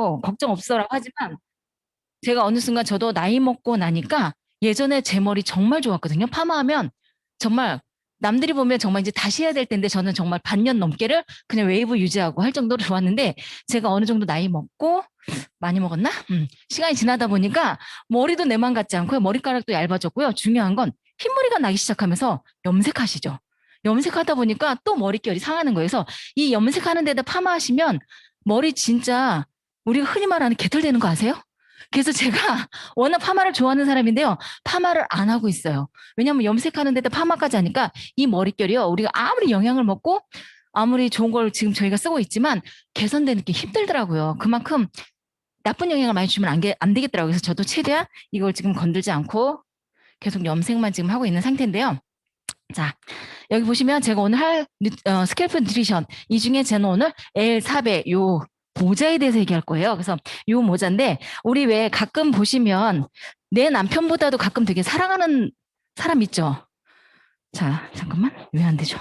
어, 걱정 없어라고 하지만 제가 어느 순간 저도 나이 먹고 나니까 예전에 제 머리 정말 좋았거든요. 파마하면 정말 남들이 보면 정말 이제 다시 해야 될 텐데 저는 정말 반년 넘게를 그냥 웨이브 유지하고 할 정도로 좋았는데 제가 어느 정도 나이 먹고 많이 먹었나? 음, 시간이 지나다 보니까 머리도 내 맘 같지 않고요. 머리카락도 얇아졌고요. 중요한 건 흰머리가 나기 시작하면서 염색하시죠. 염색하다 보니까 또 머릿결이 상하는 거예요. 그래서 이 염색하는 데다 파마하시면 머리 진짜 우리가 흔히 말하는 개털 되는 거 아세요? 그래서 제가 워낙 파마를 좋아하는 사람인데요. 파마를 안 하고 있어요. 왜냐하면 염색하는 데다 파마까지 하니까 이 머릿결이요. 우리가 아무리 영양을 먹고 아무리 좋은 걸 지금 저희가 쓰고 있지만 개선되는 게 힘들더라고요. 그만큼 나쁜 영향을 많이 주면 안, 게- 안 되겠더라고요. 그래서 저도 최대한 이걸 지금 건들지 않고 계속 염색만 지금 하고 있는 상태인데요. 자, 여기 보시면 제가 오늘 할 뉴- 어, 스캘프 뉴트리션 이 중에 저는 오늘 L400 요 모자에 대해서 얘기할 거예요. 그래서 요 모자인데 우리 왜 가끔 보시면 내 남편보다도 가끔 되게 사랑하는 사람 있죠. 자, 잠깐만 왜 안 되죠?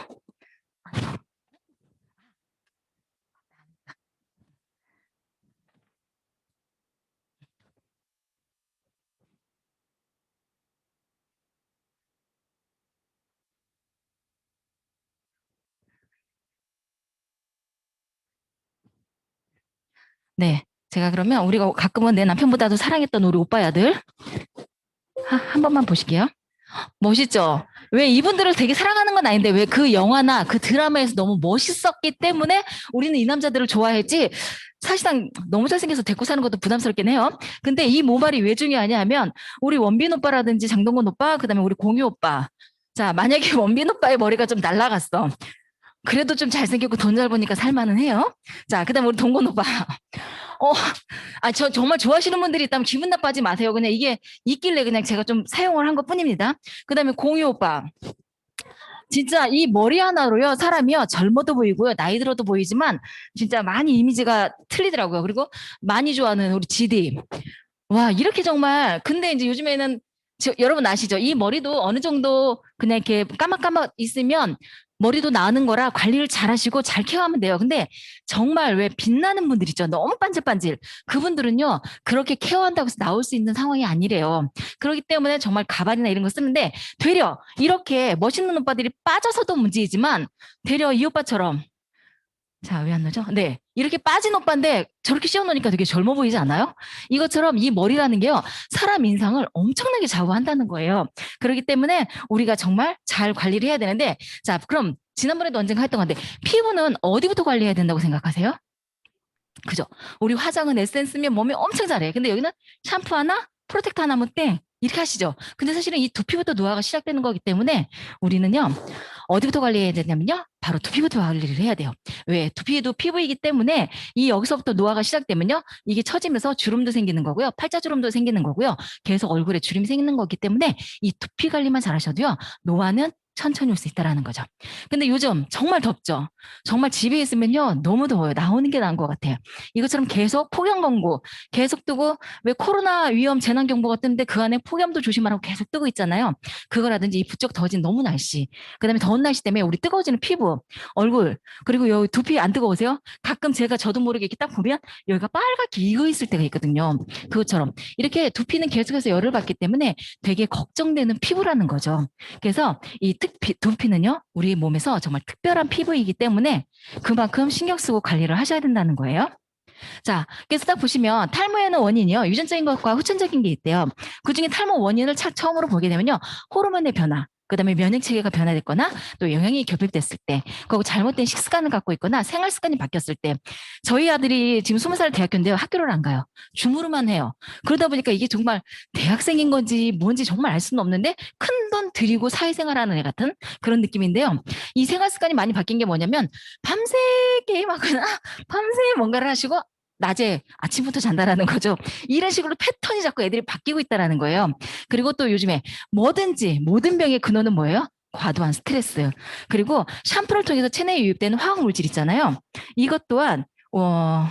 네, 제가 그러면 우리가 가끔은 내 남편보다도 사랑했던 우리 오빠 야들 하- 한 번만 보실게요. 멋있죠? 왜 이분들을 되게 사랑하는 건 아닌데 왜 그 영화나 그 드라마에서 너무 멋있었기 때문에 우리는 이 남자들을 좋아했지 사실상 너무 잘생겨서 데리고 사는 것도 부담스럽긴 해요. 근데 이 모발이 왜 중요하냐 하면 우리 원빈 오빠라든지 장동건 오빠 그다음에 우리 공유 오빠 자 만약에 원빈 오빠의 머리가 좀 날라갔어. 그래도 좀 잘생겼고 돈 잘 버니까 살만은 해요. 자, 그 다음에 우리 동건 오빠. 어, 아, 저 정말 좋아하시는 분들이 있다면 기분 나빠하지 마세요. 그냥 이게 있길래 그냥 제가 좀 사용을 한 것 뿐입니다. 그 다음에 공유 오빠. 진짜 이 머리 하나로요, 사람이요, 젊어도 보이고요, 나이 들어도 보이지만, 진짜 많이 이미지가 틀리더라고요. 그리고 많이 좋아하는 우리 지디. 와, 이렇게 정말, 근데 이제 요즘에는, 저- 여러분 아시죠? 이 머리도 어느 정도 그냥 이렇게 까맣까맣 있으면 머리도 나는 거라 관리를 잘 하시고 잘 케어하면 돼요. 근데 정말 왜 빛나는 분들 있죠. 너무 반질반질. 그분들은요, 그렇게 케어한다고 해서 나올 수 있는 상황이 아니래요. 그렇기 때문에 정말 가발이나 이런 거 쓰는데, 되려 이렇게 멋있는 오빠들이 빠져서도 문제이지만, 되려 이 오빠처럼, 자, 왜 안 나죠? 네. 이렇게 빠진 오빠인데 저렇게 씌워놓으니까 되게 젊어 보이지 않아요? 이것처럼 이 머리라는 게요, 사람 인상을 엄청나게 좌우한다는 거예요. 그렇기 때문에 우리가 정말 잘 관리를 해야 되는데, 자, 그럼 지난번에도 언젠가 했던 건데, 피부는 어디부터 관리해야 된다고 생각하세요? 그죠? 우리 화장은 에센스면 몸에 엄청 잘해. 근데 여기는 샴푸 하나, 프로텍터 하나 하면 땡. 이렇게 하시죠. 근데 사실은 이 두피부터 노화가 시작되는 거기 때문에 우리는요, 어디부터 관리해야 되냐면요, 바로 두피부터 관리를 해야 돼요. 왜? 두피도 피부이기 때문에 이 여기서부터 노화가 시작되면요, 이게 처지면서 주름도 생기는 거고요, 팔자주름도 생기는 거고요, 계속 얼굴에 주름이 생기는 거기 때문에 이 두피 관리만 잘하셔도요, 노화는 천천히 올 수 있다라는 거죠. 근데 요즘 정말 덥죠. 정말 집에 있으면요 너무 더워요. 나오는 게 나은 것 같아요. 이것처럼 계속 폭염 경보 계속 뜨고 왜 코로나 위험 재난 경보가 뜨는데 그 안에 폭염도 조심하라고 계속 뜨고 있잖아요. 그거라든지 이 부쩍 더워진 너무 날씨, 그다음에 더운 날씨 때문에 우리 뜨거워지는 피부, 얼굴 그리고 여기 두피 안 뜨거우세요? 가끔 제가 저도 모르게 이렇게 딱 보면 여기가 빨갛게 익어 있을 때가 있거든요. 그것처럼 이렇게 두피는 계속해서 열을 받기 때문에 되게 걱정되는 피부라는 거죠. 그래서 이 특 피, 두피는요, 우리 몸에서 정말 특별한 피부이기 때문에 그만큼 신경 쓰고 관리를 하셔야 된다는 거예요. 자, 그래서 딱 보시면 탈모에는 원인이요. 유전적인 것과 후천적인 게 있대요. 그 중에 탈모 원인을 차, 처음으로 보게 되면요. 호르몬의 변화, 그 다음에 면역 체계가 변화됐거나 또 영양이 결핍됐을 때, 그리고 잘못된 식습관을 갖고 있거나 생활 습관이 바뀌었을 때, 저희 아들이 지금 스무 살 대학교인데요. 학교를 안 가요. 줌으로만 해요. 그러다 보니까 이게 정말 대학생인 건지 뭔지 정말 알 수는 없는데 큰 돈 들이고 사회생활하는 애 같은 그런 느낌인데요. 이 생활 습관이 많이 바뀐 게 뭐냐면 밤새 게임하거나 밤새 뭔가를 하시고 낮에 아침부터 잔다라는 거죠. 이런 식으로 패턴이 자꾸 애들이 바뀌고 있다라는 거예요. 그리고 또 요즘에 뭐든지 모든 병의 근원은 뭐예요? 과도한 스트레스. 그리고 샴푸를 통해서 체내에 유입되는 화학 물질 있잖아요. 이것 또한 어,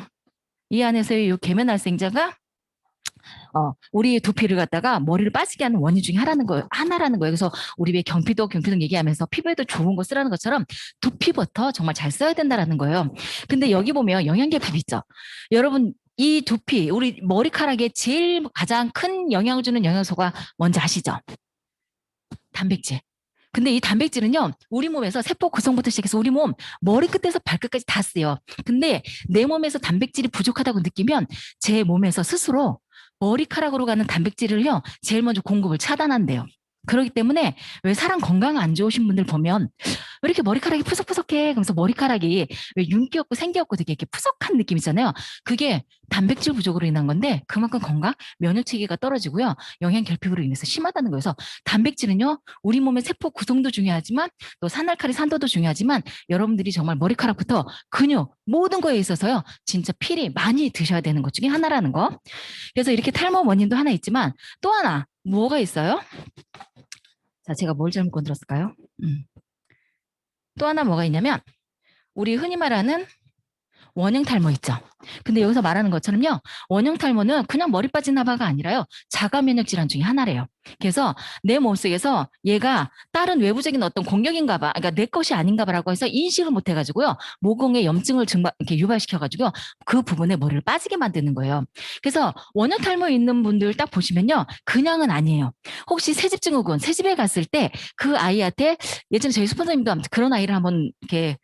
이 안에서의 이 계면 활성제가 어, 우리 두피를 갖다가 머리를 빠지게 하는 원인 중에 하나는 거, 하나라는 거예요. 그래서 우리 왜 경피도, 경피등 얘기하면서 피부에도 좋은 거 쓰라는 것처럼 두피부터 정말 잘 써야 된다라는 거예요. 근데 여기 보면 영양결핍 있죠. 여러분, 이 두피, 우리 머리카락에 제일 가장 큰 영향을 주는 영양소가 뭔지 아시죠? 단백질. 근데 이 단백질은요, 우리 몸에서 세포 구성부터 시작해서 우리 몸 머리끝에서 발끝까지 다 쓰요. 근데 내 몸에서 단백질이 부족하다고 느끼면 제 몸에서 스스로 머리카락으로 가는 단백질을요, 제일 먼저 공급을 차단한대요. 그렇기 때문에 왜 사람 건강 안 좋으신 분들 보면 왜 이렇게 머리카락이 푸석푸석해? 그러면서 머리카락이 왜 윤기 없고 생기 없고 되게 이렇게 푸석한 느낌 있잖아요. 그게 단백질 부족으로 인한 건데 그만큼 건강, 면역 체계가 떨어지고요. 영양 결핍으로 인해서 심하다는 거여서 단백질은요. 우리 몸의 세포 구성도 중요하지만 또 산날칼리 산도도 중요하지만 여러분들이 정말 머리카락부터 근육 모든 거에 있어서요. 진짜 필히 많이 드셔야 되는 것 중에 하나라는 거. 그래서 이렇게 탈모 원인도 하나 있지만 또 하나 뭐가 있어요? 자, 제가 뭘 잘못 건드렸을까요? 음. 또 하나 뭐가 있냐면 우리 흔히 말하는 원형 탈모 있죠. 근데 여기서 말하는 것처럼요. 원형 탈모는 그냥 머리 빠진 나바가 아니라요. 자가 면역 질환 중에 하나래요. 그래서 내 몸속에서 얘가 다른 외부적인 어떤 공격인가 봐. 그러니까 내 것이 아닌가 봐라고 해서 인식을 못 해가지고요. 모공에 염증을 증발, 이렇게 유발시켜가지고요. 그 부분에 머리를 빠지게 만드는 거예요. 그래서 원형 탈모 있는 분들 딱 보시면요. 그냥은 아니에요. 혹시 새집 증후군, 새집에 갔을 때 그 아이한테 예전에 저희 스폰서님도 아무튼 그런 아이를 한번 이렇게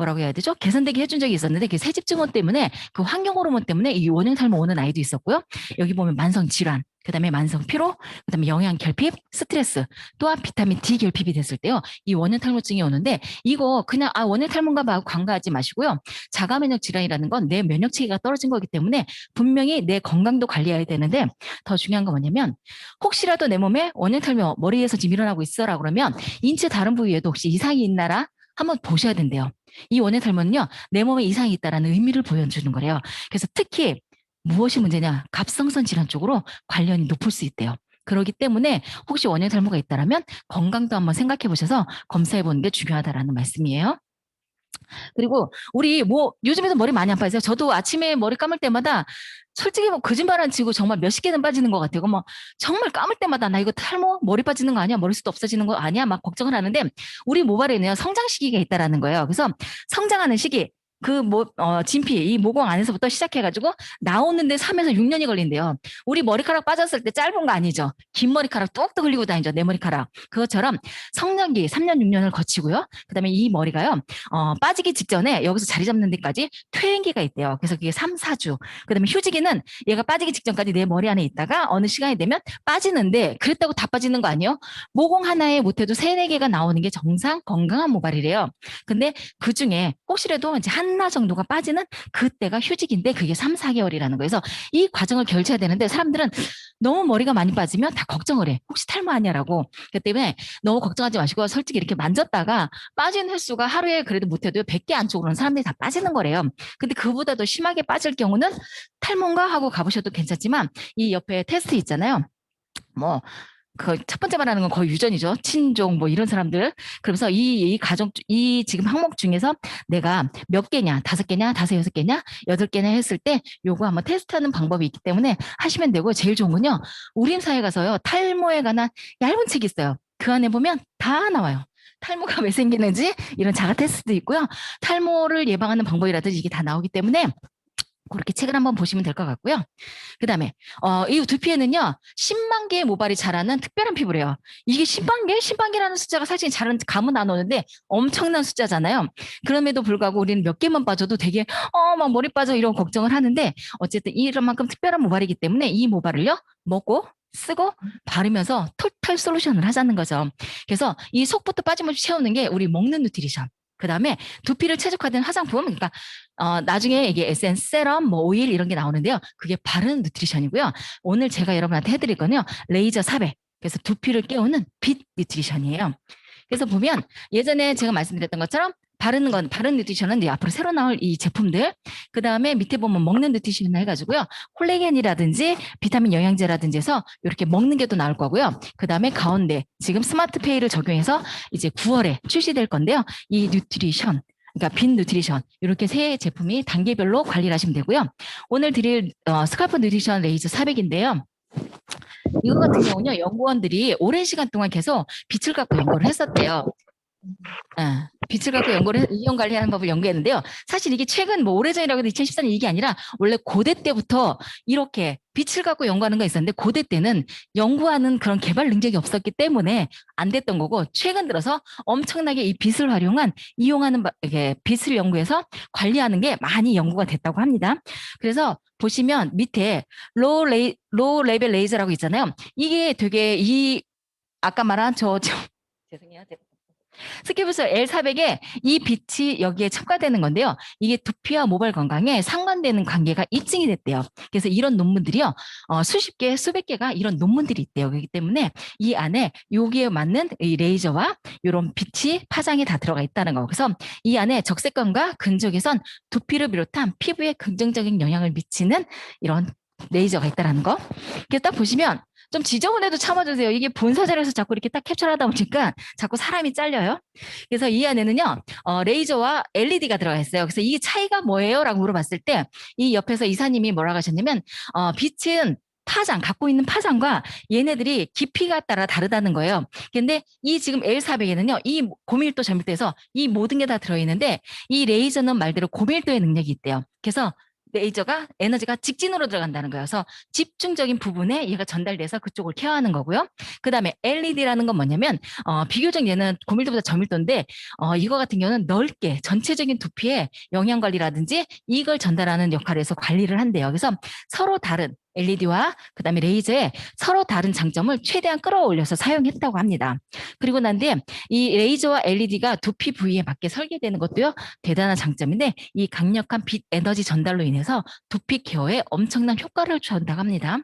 뭐라고 해야 되죠? 개선되게 해준 적이 있었는데 그 새집 증후군 때문에 그 환경 호르몬 때문에 이 원형 탈모 오는 아이도 있었고요. 여기 보면 만성 질환, 그다음에 만성 피로, 그다음에 영양 결핍, 스트레스, 또한 비타민 D 결핍이 됐을 때요. 이 원형 탈모증이 오는데 이거 그냥 아 원형 탈모인가 봐 간과하지 마시고요. 자가 면역 질환이라는 건 내 면역 체계가 떨어진 거기 때문에 분명히 내 건강도 관리해야 되는데 더 중요한 건 뭐냐면 혹시라도 내 몸에 원형 탈모 머리에서 지금 일어나고 있어라 그러면 인체 다른 부위에도 혹시 이상이 있나라 한번 보셔야 된대요. 이 원형 탈모는요, 내 몸에 이상이 있다라는 의미를 보여주는 거래요. 그래서 특히 무엇이 문제냐, 갑상선 질환 쪽으로 관련이 높을 수 있대요. 그렇기 때문에 혹시 원형 탈모가 있다라면 건강도 한번 생각해 보셔서 검사해 보는 게 중요하다라는 말씀이에요. 그리고 우리 뭐 요즘에도 머리 많이 안 빠지세요? 저도 아침에 머리 감을 때마다 솔직히 뭐 거짓말 안 치고 정말 몇십 개는 빠지는 것 같아요. 뭐 정말 감을 때마다 나 이거 탈모 머리 빠지는 거 아니야? 머리숱 없어지는 거 아니야? 막 걱정을 하는데 우리 모발에는 성장 시기가 있다라는 거예요. 그래서 성장하는 시기 그 뭐, 어, 진피, 이 모공 안에서부터 시작해가지고 나오는데 3에서 6년이 걸린대요. 우리 머리카락 빠졌을 때 짧은 거 아니죠. 긴 머리카락 뚝뚝 흘리고 다니죠. 내 머리카락. 그것처럼 성장기 3년, 6년을 거치고요. 그 다음에 이 머리가요, 어, 빠지기 직전에 여기서 자리 잡는 데까지 퇴행기가 있대요. 그래서 그게 3, 4주. 그 다음에 휴지기는 얘가 빠지기 직전까지 내 머리 안에 있다가 어느 시간이 되면 빠지는데 그랬다고 다 빠지는 거 아니에요? 모공 하나에 못해도 3, 4개가 나오는 게 정상 건강한 모발이래요. 근데 그 중에 혹시라도 이제 하나 정도가 빠지는 그때가 휴직인데 그게 3, 4개월이라는 거예요. 그래서 이 과정을 결쳐야 되는데 사람들은 너무 머리가 많이 빠지면 다 걱정을 해. 혹시 탈모 아니야라고. 그렇기 때문에 너무 걱정하지 마시고 솔직히 이렇게 만졌다가 빠진 횟수가 하루에 그래도 못해도 100개 안쪽으로는 사람들이 다 빠지는 거래요. 근데 그보다 더 심하게 빠질 경우는 탈모인가 하고 가보셔도 괜찮지만 이 옆에 테스트 있잖아요. 뭐 그 첫 번째 말하는 건 거의 유전이죠. 친종 뭐 이런 사람들. 그러면서 이, 이 가정 이 지금 항목 중에서 내가 몇 개냐, 다섯 개냐, 다섯 여섯 개냐, 여덟 개냐 했을 때 요거 한번 테스트하는 방법이 있기 때문에 하시면 되고 제일 좋은 건요. 우림사에 가서요. 탈모에 관한 얇은 책이 있어요. 그 안에 보면 다 나와요. 탈모가 왜 생기는지 이런 자가 테스트도 있고요. 탈모를 예방하는 방법이라든지 이게 다 나오기 때문에 그렇게 책을 한번 보시면 될 것 같고요. 그 다음에 어, 이 두피에는요 10만 개의 모발이 자라는 특별한 피부래요. 이게 10만 개? 10만 개라는 숫자가 사실 잘은 감은 안 오는데 엄청난 숫자잖아요. 그럼에도 불구하고 우리는 몇 개만 빠져도 되게 어 막 머리 빠져 이런 걱정을 하는데 어쨌든 이런 만큼 특별한 모발이기 때문에 이 모발을요 먹고 쓰고 바르면서 토탈 솔루션을 하자는 거죠. 그래서 이 속부터 빠짐없이 채우는 게 우리 먹는 누트리션. 그 다음에 두피를 최적화된 화장품, 그러니까 어, 나중에 이게 에센스, 세럼, 뭐 오일 이런 게 나오는데요. 그게 바른 누트리션이고요. 오늘 제가 여러분한테 해드릴 거는요. 레이저 400. 그래서 두피를 깨우는 빛 누트리션이에요. 그래서 보면 예전에 제가 말씀드렸던 것처럼 바르는 건 바른 누트리션은 이제 앞으로 새로 나올 이 제품들 그 다음에 밑에 보면 먹는 누트리션 해가지고요. 콜레겐이라든지 비타민 영양제라든지 해서 이렇게 먹는 게 또 나올 거고요. 그 다음에 가운데 지금 스마트페이를 적용해서 이제 9월에 출시될 건데요. 이 누트리션 그러니까 빈 누트리션 이렇게 세 제품이 단계별로 관리를 하시면 되고요. 오늘 드릴 어, 스카프 누트리션 레이저 400인데요. 이거 같은 경우는요 연구원들이 오랜 시간 동안 계속 빛을 갖고 연구를 했었대요. 예. 빛을 갖고 연구를 이용 관리하는 법을 연구했는데요. 사실 이게 최근 뭐 오래전이라고 해도 2014년 이게 아니라 원래 고대 때부터 이렇게 빛을 갖고 연구하는 거 있었는데 고대 때는 연구하는 그런 개발 능력이 없었기 때문에 안 됐던 거고 최근 들어서 엄청나게 이 빛을 활용한 이용하는 바- 이게 빛을 연구해서 관리하는 게 많이 연구가 됐다고 합니다. 그래서 보시면 밑에 로우 레이 로우 레벨 레이저라고 있잖아요. 이게 되게 이 아까 말한 저, 저 죄송해요. 스키브스 L400에 이 빛이 여기에 첨가되는 건데요. 이게 두피와 모발 건강에 상관되는 관계가 입증이 됐대요. 그래서 이런 논문들이요. 어, 수십 개, 수백 개가 이런 논문들이 있대요. 그렇기 때문에 이 안에 여기에 맞는 이 레이저와 이런 빛이 파장이 다 들어가 있다는 거. 그래서 이 안에 적색감과 근적에선 두피를 비롯한 피부에 긍정적인 영향을 미치는 이런 레이저가 있다는 거. 그래서 딱 보시면 좀 지저분해도 참아주세요. 이게 본사전에서 자꾸 이렇게 딱 캡처하다 보니까 자꾸 사람이 잘려요. 그래서 이 안에는요, 어, 레이저와 LED가 들어가 있어요. 그래서 이 차이가 뭐예요? 라고 물어봤을 때 이 옆에서 이사님이 뭐라고 하셨냐면, 어, 빛은 파장, 갖고 있는 파장과 얘네들이 깊이가 따라 다르다는 거예요. 근데 이 지금 L400에는요, 이 고밀도 점밀도에서 이 모든 게 다 들어있는데 이 레이저는 말대로 고밀도의 능력이 있대요. 그래서 레이저가 에너지가 직진으로 들어간다는. 그래서 집중적인 부분에 얘가 전달돼서 그쪽을 케어하는 거고요. 그 다음에 LED라는 건 뭐냐면 어, 비교적 얘는 고밀도보다 저밀도인데 어, 이거 같은 경우는 넓게 전체적인 두피에 영양 관리라든지 이걸 전달하는 역할을 해서 관리를 한대요. 그래서 서로 다른 LED와 그다음에 레이저의 서로 다른 장점을 최대한 끌어올려서 사용했다고 합니다. 그리고 난 뒤에 이 레이저와 LED가 두피 부위에 맞게 설계되는 것도요 대단한 장점인데 이 강력한 빛 에너지 전달로 인해서 두피 케어에 엄청난 효과를 준다고 합니다.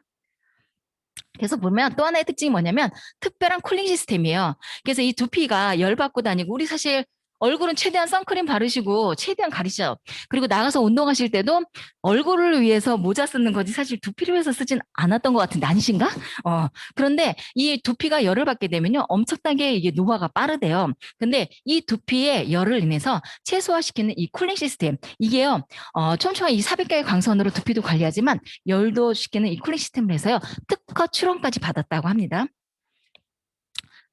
그래서 보면 또 하나의 특징이 뭐냐면 특별한 쿨링 시스템이에요. 그래서 이 두피가 열 받고 다니고 우리 사실 얼굴은 최대한 선크림 바르시고 최대한 가리죠. 그리고 나가서 운동하실 때도 얼굴을 위해서 모자 쓰는 거지 사실 두피를 위해서 쓰진 않았던 것 같은데 아니신가? 어, 그런데 이 두피가 열을 받게 되면요 엄청나게 이게 노화가 빠르대요. 근데 이 두피의 열을 인해서 최소화시키는 이 쿨링 시스템 이게요 어, 촘촘한 이 400개의 광선으로 두피도 관리하지만 열도 시키는 이 쿨링 시스템을 해서요 특허 출원까지 받았다고 합니다.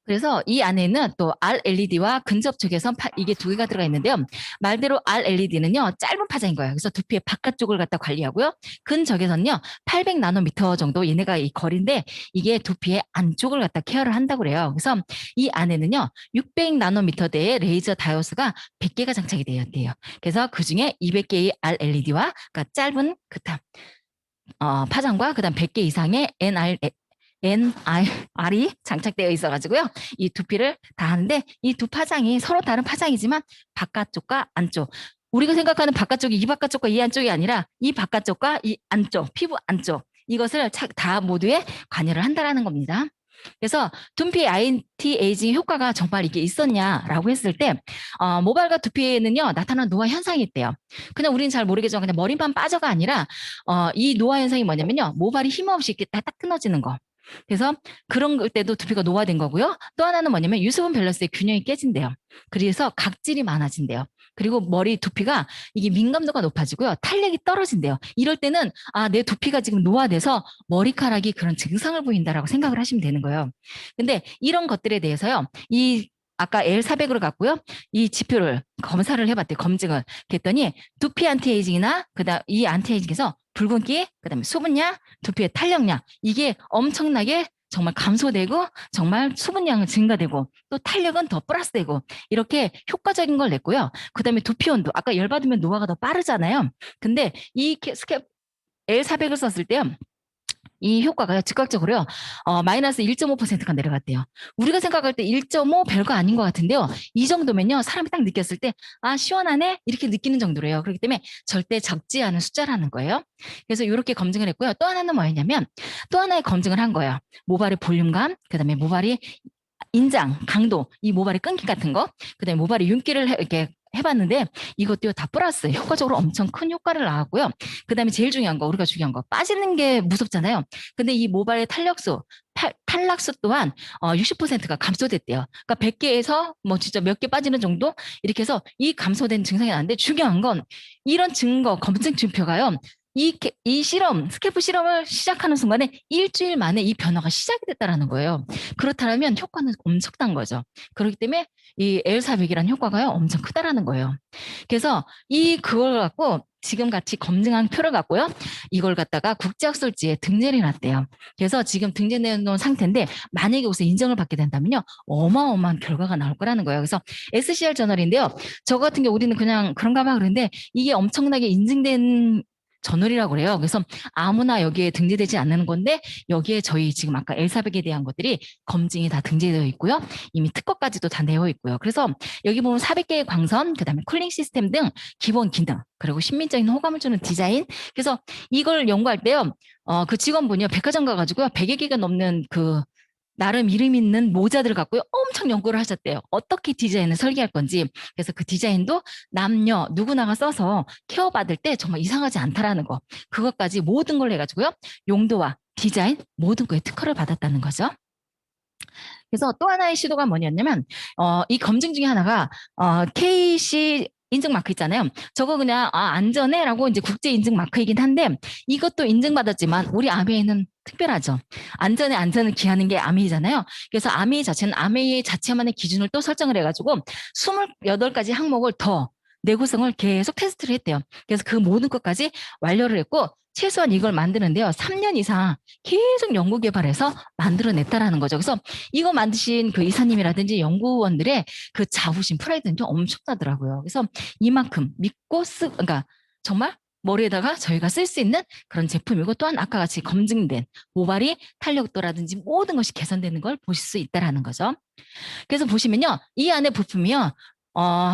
그래서 이 안에는 또 RLED와 근접 적외선 파- 이게 두 개가 들어가 있는데요. 말대로 RLED는요 짧은 파장인 거예요. 그래서 두피의 바깥쪽을 갖다 관리하고요. 근적외선요 800 나노미터 정도 얘네가 이 거리인데 이게 두피의 안쪽을 갖다 케어를 한다고 그래요. 그래서 이 안에는요 600 나노미터대의 레이저 다이오스가 100개가 장착이 되어 있대요. 그래서 그 중에 200개의 RLED와 그러니까 짧은 그다 어, 파장과 그다음 100개 이상의 NR NR이 장착되어 있어가지고요. 이 두피를 다 하는데 이 두 파장이 서로 다른 파장이지만 바깥쪽과 안쪽. 우리가 생각하는 바깥쪽이 이 바깥쪽과 이 안쪽이 아니라 이 바깥쪽과 이 안쪽, 피부 안쪽 이것을 차- 다 모두에 관여를 한다라는 겁니다. 그래서 두피 안티 에이징 효과가 정말 이게 있었냐라고 했을 때 어, 모발과 두피에는요 나타나는 노화 현상이 있대요. 그냥 우리는 잘 모르겠지만 그냥 머리만 빠져가 아니라 어, 이 노화 현상이 뭐냐면요 모발이 힘없이 이렇게 딱 끊어지는 거. 그래서 그런 걸 때도 두피가 노화된 거고요. 또 하나는 뭐냐면 유수분 밸런스의 균형이 깨진대요. 그래서 각질이 많아진대요. 그리고 머리 두피가 이게 민감도가 높아지고요. 탄력이 떨어진대요. 이럴 때는 아, 내 두피가 지금 노화돼서 머리카락이 그런 증상을 보인다라고 생각을 하시면 되는 거예요. 근데 이런 것들에 대해서요. 이 아까 L400으로 갔고요. 이 지표를 검사를 해봤대요. 검증을. 그랬더니 두피 안티에이징이나 그다음 이 안티에이징에서 붉은기, 그다음에 수분량, 두피의 탄력량 이게 엄청나게 정말 감소되고 정말 수분량은 증가되고 또 탄력은 더 플러스되고 이렇게 효과적인 걸 냈고요. 그다음에 두피 온도 아까 열 받으면 노화가 더 빠르잖아요. 근데 이 캐- 스캡 L400을 썼을 때요. 이 효과가 즉각적으로요, 어, 마이너스 1.5%가 내려갔대요. 우리가 생각할 때 1.5 별거 아닌 것 같은데요. 이 정도면요, 사람이 딱 느꼈을 때, 아, 시원하네? 이렇게 느끼는 정도래요. 그렇기 때문에 절대 적지 않은 숫자라는 거예요. 그래서 이렇게 검증을 했고요. 또 하나는 뭐였냐면, 또 하나의 검증을 한 거예요. 모발의 볼륨감, 그 다음에 모발이 인장, 강도, 이 모발의 끈기 같은 거, 그 다음에 모발의 윤기를 해- 이렇게 해봤는데 이것도 다 플러스 효과적으로 엄청 큰 효과를 나왔고요. 그 다음에 제일 중요한 거 우리가 중요한 거 빠지는 게 무섭잖아요. 근데 이 모발의 탄력수 탈, 탈락수 또한 어, 60%가 감소됐대요. 그러니까 100개에서 뭐 진짜 몇 개 빠지는 정도 이렇게 해서 이 감소된 증상이 나는데 중요한 건 이런 증거 검증 증표가요. 이, 게- 이 실험, 스케프 실험을 시작하는 순간에 일주일 만에 이 변화가 시작이 됐다라는 거예요. 그렇다면 효과는 엄청난 거죠. 그렇기 때문에 이 L400이라는 효과가요, 엄청 크다라는 거예요. 그래서 이 그걸 갖고 지금 같이 검증한 표를 갖고요, 이걸 갖다가 국제학술지에 등재를 해놨대요. 그래서 지금 등재해 놓은 상태인데 만약에 여기서 인정을 받게 된다면요, 어마어마한 결과가 나올 거라는 거예요. 그래서 SCR 저널인데요, 저 같은 경우 우리는 그냥 그런가 봐 그런데 이게 엄청나게 인증된 저널이라고 그래요. 그래서 아무나 여기에 등재되지 않는 건데 여기에 저희 지금 아까 엘사백에 대한 것들이 검증이 다 등재되어 있고요. 이미 특허까지도 다 되어 있고요. 그래서 여기 보면 400개의 광선, 그다음에 쿨링 시스템 등 기본 기능, 그리고 신민적인 호감을 주는 디자인. 그래서 이걸 연구할 때요. 어, 그 직원분이요. 백화점 가가지고요. 100여 개가 넘는 그 나름 이름 있는 모자들을 갖고요. 엄청 연구를 하셨대요. 어떻게 디자인을 설계할 건지. 그래서 그 디자인도 남녀 누구나가 써서 케어받을 때 정말 이상하지 않다라는 거. 그것까지 모든 걸 해가지고요. 용도와 디자인 모든 거에 특허를 받았다는 거죠. 그래서 또 하나의 시도가 뭐냐면 어, 이 검증 중에 하나가 어, KC 인증 마크 있잖아요. 저거 그냥 아 안전해라고 이제 국제 인증 마크이긴 한데 이것도 인증받았지만 우리 아메이는 특별하죠. 안전에 안전을 기하는 게 아메이잖아요. 그래서 아메이 자체는 아메이 자체만의 기준을 또 설정을 해가지고 28가지 항목을 더 내구성을 계속 테스트를 했대요. 그래서 그 모든 것까지 완료를 했고 최소한 이걸 만드는데요. 3년 이상 계속 연구 개발해서 만들어냈다라는 거죠. 그래서 이거 만드신 그 이사님이라든지 연구원들의 그 자부심, 프라이드는 좀 엄청나더라고요. 그래서 이만큼 믿고 쓰, 그러니까 정말 머리에다가 저희가 쓸 수 있는 그런 제품이고 또한 아까 같이 검증된 모발이 탄력도라든지 모든 것이 개선되는 걸 보실 수 있다라는 거죠. 그래서 보시면요. 이 안에 부품이요. 어,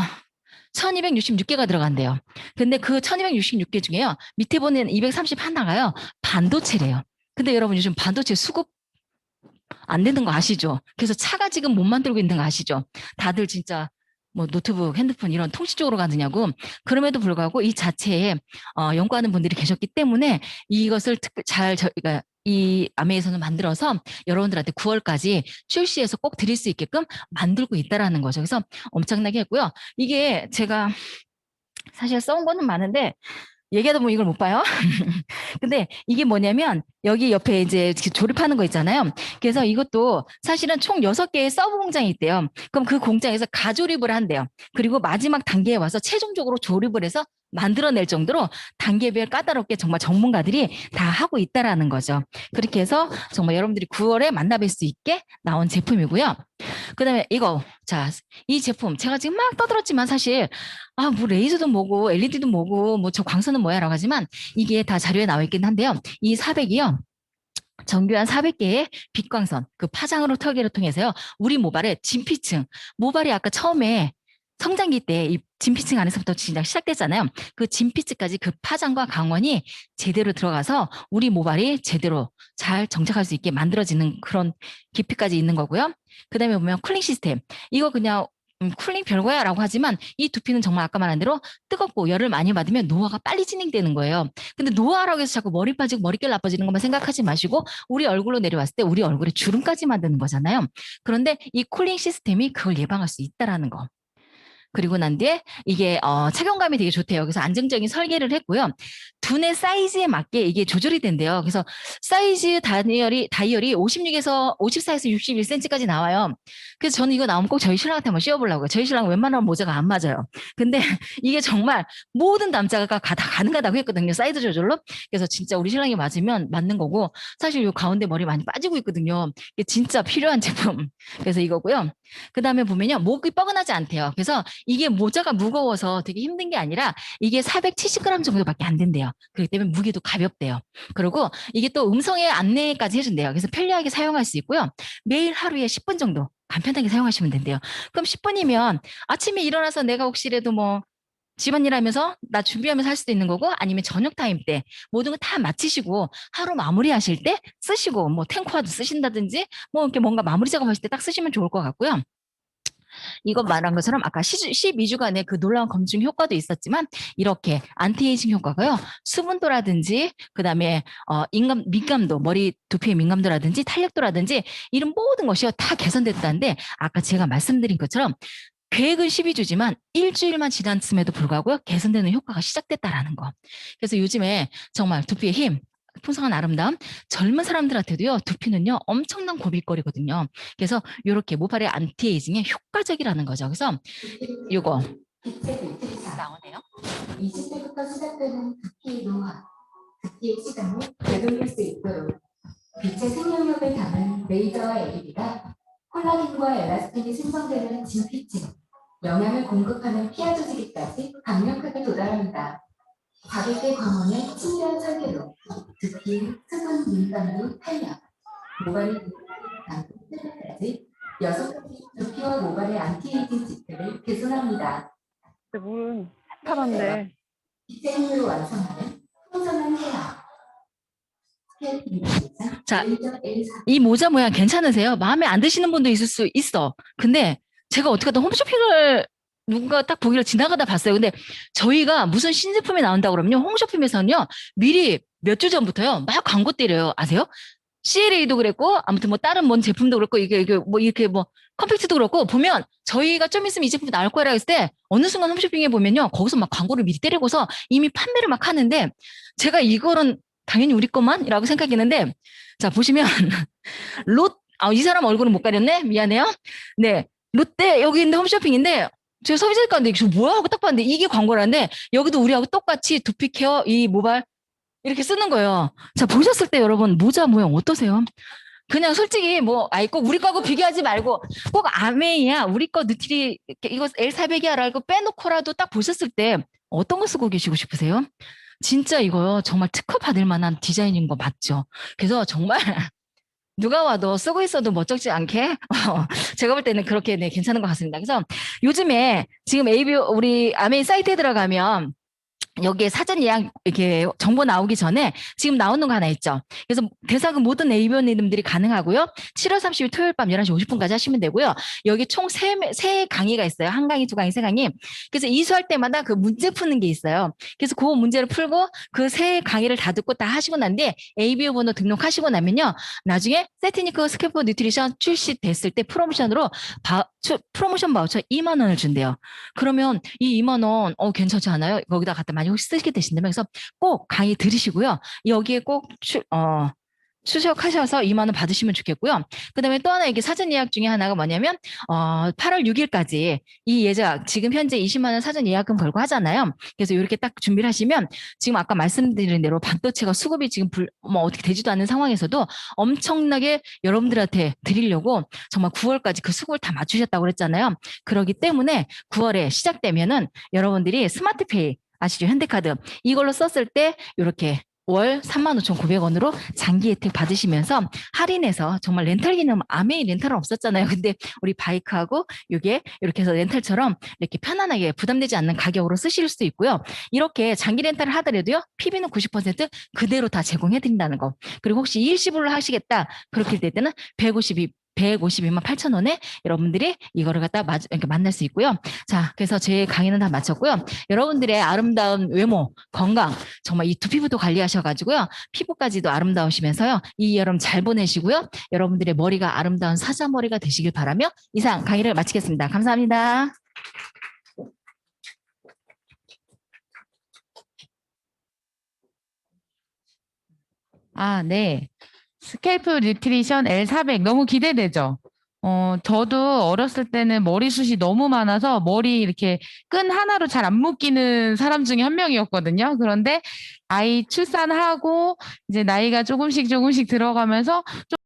1266개가 들어간대요. 근데 그 1266개 중에요. 밑에 보는 231가요. 반도체래요. 근데 여러분 요즘 반도체 수급 안 되는 거 아시죠? 그래서 차가 지금 못 만들고 있는 거 아시죠? 다들 진짜 뭐 노트북, 핸드폰 이런 통신 쪽으로 가느냐고 그럼에도 불구하고 이 자체에 어, 연구하는 분들이 계셨기 때문에 이것을 특별 잘 저희가 이 아메에서는 만들어서 여러분들한테 9월까지 출시해서 꼭 드릴 수 있게끔 만들고 있다라는 거죠. 그래서 엄청나게 했고요. 이게 제가 사실 써온 거는 많은데 얘기하다 보면 이걸 못 봐요. 근데 이게 뭐냐면 여기 옆에 이제 조립하는 거 있잖아요. 그래서 이것도 사실은 총 여섯 개의 서브 공장이 있대요. 그럼 그 공장에서 가조립을 한대요. 그리고 마지막 단계에 와서 최종적으로 조립을 해서 만들어낼 정도로 단계별 까다롭게 정말 전문가들이 다 하고 있다라는 거죠. 그렇게 해서 정말 여러분들이 9월에 만나뵐 수 있게 나온 제품이고요. 그다음에 이거 자 이 제품 제가 지금 막 떠들었지만 사실 아 뭐 레이저도 뭐고 LED도 뭐고 뭐 저 광선은 뭐야라고 하지만 이게 다 자료에 나와 있긴 한데요. 이 400이요. 정교한 400개의 빛광선 그 파장으로 설계를 통해서요. 우리 모발의 진피층 모발이 아까 처음에 성장기 때 이 진피층 안에서부터 진작 시작됐잖아요. 그 진피층까지 그 파장과 강원이 제대로 들어가서 우리 모발이 제대로 잘 정착할 수 있게 만들어지는 그런 깊이까지 있는 거고요. 그 다음에 보면 쿨링 시스템. 이거 그냥 음, 쿨링 별거야 라고 하지만 이 두피는 정말 아까 말한 대로 뜨겁고 열을 많이 받으면 노화가 빨리 진행되는 거예요. 근데 노화라고 해서 자꾸 머리 빠지고 머릿결 나빠지는 것만 생각하지 마시고 우리 얼굴로 내려왔을 때 우리 얼굴에 주름까지 만드는 거잖아요. 그런데 이 쿨링 시스템이 그걸 예방할 수 있다라는 거. 그리고 난 뒤에 이게 어, 착용감이 되게 좋대요. 그래서 안정적인 설계를 했고요. 두뇌 사이즈에 맞게 이게 조절이 된대요. 그래서 사이즈 다이얼이 다이얼이 56에서 54에서 61cm까지 나와요. 그래서 저는 이거 나오면 꼭 저희 신랑한테 한번 씌워보려고요. 저희 신랑 웬만하면 모자가 안 맞아요. 근데 이게 정말 모든 남자가 가- 다 가능하다고 했거든요. 사이즈 조절로. 그래서 진짜 우리 신랑이 맞으면 맞는 거고 사실 요 가운데 머리 많이 빠지고 있거든요. 이게 진짜 필요한 제품. 그래서 이거고요. 그 다음에 보면요. 목이 뻐근하지 않대요. 그래서 이게 모자가 무거워서 되게 힘든 게 아니라 이게 470g 정도밖에 안 된대요. 그렇기 때문에 무게도 가볍대요. 그리고 이게 또 음성의 안내까지 해준대요. 그래서 편리하게 사용할 수 있고요. 매일 하루에 10분 정도 간편하게 사용하시면 된대요. 그럼 10분이면 아침에 일어나서 내가 혹시라도 뭐 집안일 하면서 나 준비하면서 할 수도 있는 거고 아니면 저녁 타임 때 모든 거 다 마치시고 하루 마무리 하실 때 쓰시고 뭐 탱크와도 쓰신다든지 뭐 이렇게 뭔가 마무리 작업하실 때 딱 쓰시면 좋을 것 같고요. 이거 말한 것처럼 아까 12주간의 그 놀라운 검증 효과도 있었지만 이렇게 안티에이징 효과가요. 수분도라든지 그다음에 어 인감 민감도 머리 두피의 민감도라든지 탄력도라든지 이런 모든 것이요 다 개선됐다는데 아까 제가 말씀드린 것처럼 계획은 12주지만 일주일만 지났음에도 불구하고 개선되는 효과가 시작됐다라는 거. 그래서 요즘에 정말 두피의 힘, 풍성한 아름다움, 젊은 사람들한테도요, 두피는요, 엄청난 고민거리거든요. 그래서 이렇게 모발의 안티에이징에 효과적이라는 거죠. 그래서 요거 나오네요. 20대부터 시작되는 두피 노화, 두피의 시간을 되돌릴 수 있도록 빛의 생명력을 담은 레이저와 LED가 콜라겐과 엘라스틴이 생성되는 진피층, 영양을 공급하는 피하 조직에까지 강력하게 도달합니다. 가볍게 광원의 친밀한 설계로 두피, 수분, 민감도 탄력, 모발의 까지 여섯 가지 두피와 모발의 안티에이징 지표를 개선합니다. 근데 물은 파란데 빛의 힘으로 완성하는 풍성한 헤어. 자, 이 모자 모양 괜찮으세요? 마음에 안 드시는 분도 있을 수 있어. 근데 제가 어떻게 하다 홈쇼핑을 누군가 딱 보기를 지나가다 봤어요. 근데 저희가 무슨 신제품이 나온다고 그러면요. 홈쇼핑에서는요. 미리 몇 주 전부터요. 막 광고 때려요. 아세요? CLA도 그랬고 아무튼 뭐 다른 뭔 제품도 그렇고 이게 이게 뭐 이렇게 뭐 컴팩트도 그렇고 보면 저희가 좀 있으면 이 제품이 나올 거라 했을 때 어느 순간 홈쇼핑에 보면요. 거기서 막 광고를 미리 때리고서 이미 판매를 막 하는데 제가 이거는 당연히 우리 것만이라고 생각했는데 자 보시면 롯, 아, 이 사람 얼굴은 못 가렸네? 미안해요. 네. 롯데, 여기 있는 홈쇼핑인데, 제가 소비자일 가는데, 저 뭐야? 하고 딱 봤는데, 이게 광고라는데, 여기도 우리하고 똑같이 두피 케어, 이 모발, 이렇게 쓰는 거예요. 자, 보셨을 때 여러분, 모자 모양 어떠세요? 그냥 솔직히 뭐, 아이, 꼭 우리 거하고 비교하지 말고, 꼭 아메이야, 우리 거 누트리, 이거 L400이야라고 빼놓고라도 딱 보셨을 때, 어떤 거 쓰고 계시고 싶으세요? 진짜 이거요, 정말 특허 받을 만한 디자인인 거 맞죠? 그래서 정말, 누가 와도 쓰고 있어도 멋쩍지 않게 어, 제가 볼 때는 그렇게 네, 괜찮은 것 같습니다. 그래서 요즘에 지금 AB 우리 아메이 사이트에 들어가면 여기에 사전 예약 이렇게 정보 나오기 전에 지금 나오는 거 하나 있죠. 그래서 대상은 모든 AB원님들이 가능하고요. 7월 30일 토요일 밤 11시 50분까지 하시면 되고요. 여기 총 세 세 강의가 있어요. 한 강의, 두 강의, 세 강의. 그래서 이수할 때마다 그 문제 푸는 게 있어요. 그래서 그 문제를 풀고 그 세 강의를 다 듣고 다 하시고 난 뒤에 ABO 번호 등록하시고 나면요. 나중에 세티니크 스케프 뉴트리션 출시됐을 때 프로모션으로 바, 추- 프로모션 바우처 2만 원을 준대요. 그러면 이 2만 원, 어, 괜찮지 않아요? 거기다 갖다 많이 혹시 쓰게 되신다면 그래서 꼭 강의 들으시고요. 여기에 꼭 추, 어, 추적하셔서 2만 원 받으시면 좋겠고요. 그다음에 또 하나 이게 사전 예약 중에 하나가 뭐냐면 어 8월 6일까지 이 예약 지금 현재 20만 원 사전 예약금 걸고 하잖아요. 그래서 이렇게 딱 준비를 하시면 지금 아까 말씀드린 대로 반도체가 수급이 지금 불, 뭐 어떻게 되지도 않는 상황에서도 엄청나게 여러분들한테 드리려고 정말 9월까지 그 수급을 다 맞추셨다고 그랬잖아요. 그렇기 때문에 9월에 시작되면은 여러분들이 스마트페이 아시죠? 현대카드 이걸로 썼을 때 이렇게 월 35,900원으로 장기 혜택 받으시면서 할인해서 정말 렌탈 기능 아메이 렌탈은 없었잖아요. 근데 우리 바이크하고 이게 이렇게 해서 렌탈처럼 이렇게 편안하게 부담되지 않는 가격으로 쓰실 수 있고요. 이렇게 장기 렌탈을 하더라도요. PB는 90% 그대로 다 제공해 드린다는 거. 그리고 혹시 일시불로 하시겠다 그렇게 될 때는 152 152만 8천 원에 여러분들이 이거를 갖다 마, 이렇게 만날 수 있고요. 자, 그래서 제 강의는 다 마쳤고요. 여러분들의 아름다운 외모, 건강, 정말 이 두피부도 관리하셔가지고요. 피부까지도 아름다우시면서요. 이 여름 잘 보내시고요. 여러분들의 머리가 아름다운 사자머리가 되시길 바라며 이상 강의를 마치겠습니다. 감사합니다. 아, 네. 스케이프 뉴트리션 L400 너무 기대되죠? 어, 저도 어렸을 때는 머리숱이 너무 많아서 머리 이렇게 끈 하나로 잘 안 묶이는 사람 중에 한 명이었거든요. 그런데 아이 출산하고 이제 나이가 조금씩 조금씩 들어가면서 좀